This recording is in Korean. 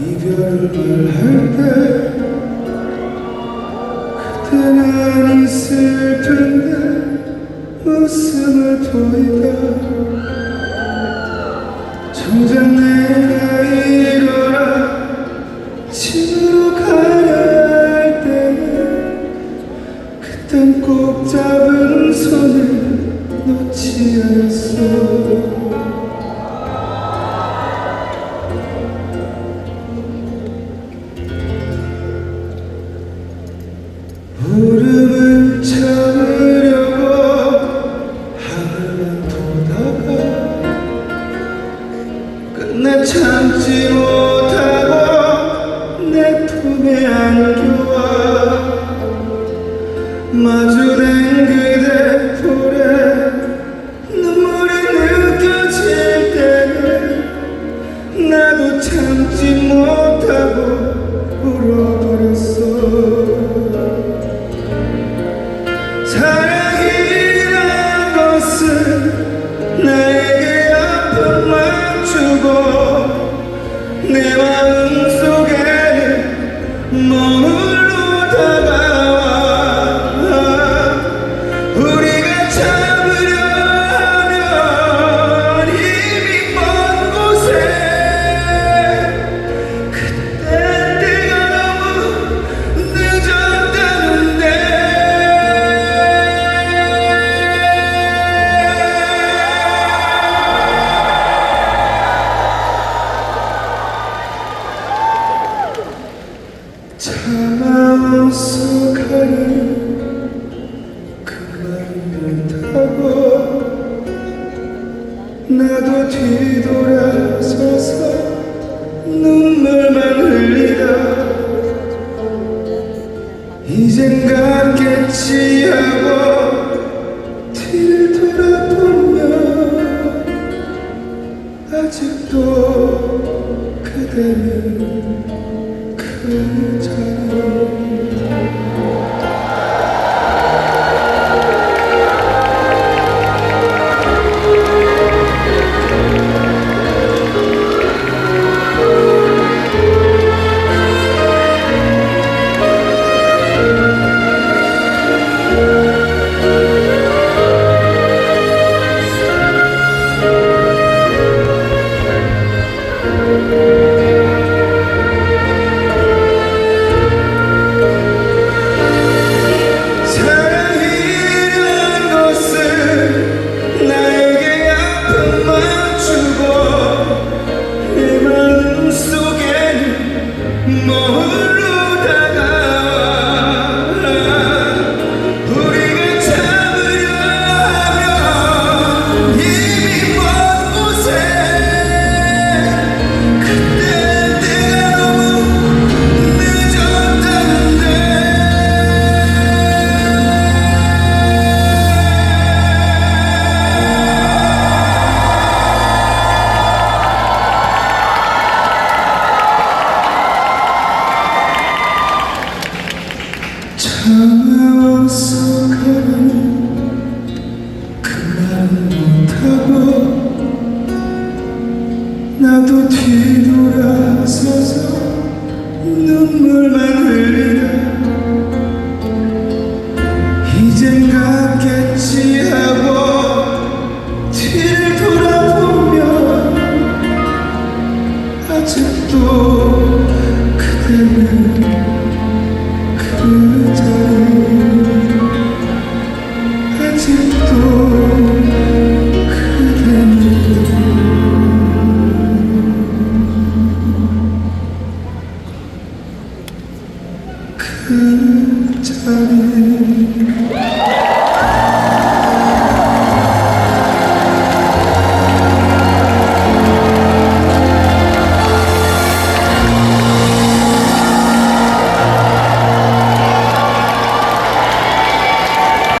이별을 할 때 그때는 이 슬픈데 웃음을 보이다. 정작 내가 일어나 집으로 가야 할 때는 그땐 꼭 잡은 손을 놓지 않았어 울음을 참으려고 하늘만 보다가 끝내 참지 못하고 내 품에 안겨 갔겠지 하고 뒤를 돌아보면 아직도 그대는 그자 참아 어서가는 그날은 못하고 나도 뒤돌아서서 눈물만 흘리다. 이젠 갔겠지 하고 뒤돌아보면 아직도 그대는 time.